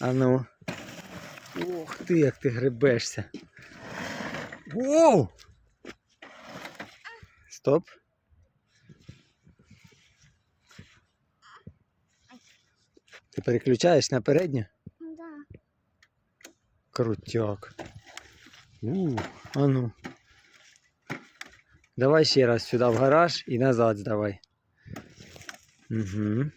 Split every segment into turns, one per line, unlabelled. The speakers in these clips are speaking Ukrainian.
А ну. Ух ти, як ти гребешся. Воу! Стоп. Ти переключаєш на передню?
Да.
Крутяк. У, а ну. Давай ще раз сюди в гараж і назад здавай. Угу.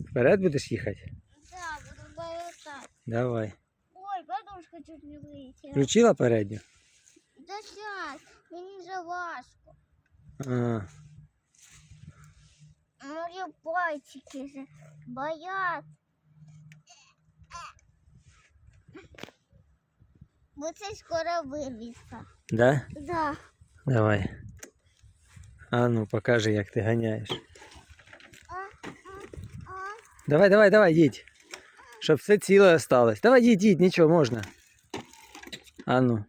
Вперед будеш їхати?
Да, буду болтать.
Давай.
Ой, подушка чуть не вылетела.
Включила передню?
Да сейчас, мені же важко.
А,
Мої пальчики же боять. Бо це скоро вирвіться.
да?
Да.
Давай. А ну, покажи, як ти ганяєш. Давай, давай, давай, їдь. Щоб все ціле осталось. Давай, їдь, їдь, нічого, можна. А ну.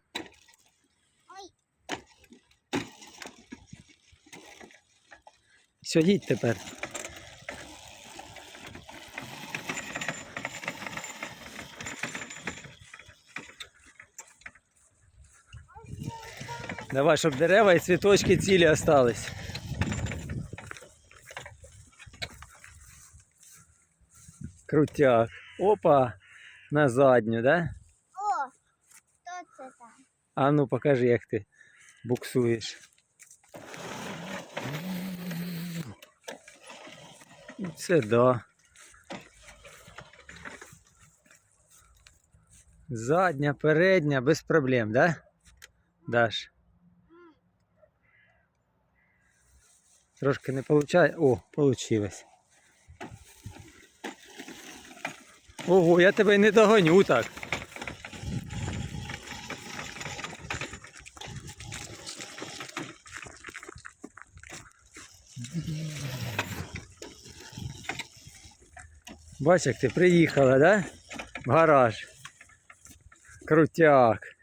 Все, їдь тепер. Давай, щоб дерева і цвіточки цілі остались. Крутяк. Опа, на задню, да?
О, хто це там?
А ну покажи, як ти буксуєш. Це да. Задня, передня, без проблем, да? Даш. Трошки не получає. О, получилось. Ого, я тебе не догоню так. Бач, ти приїхала, да? В гараж. Крутяк.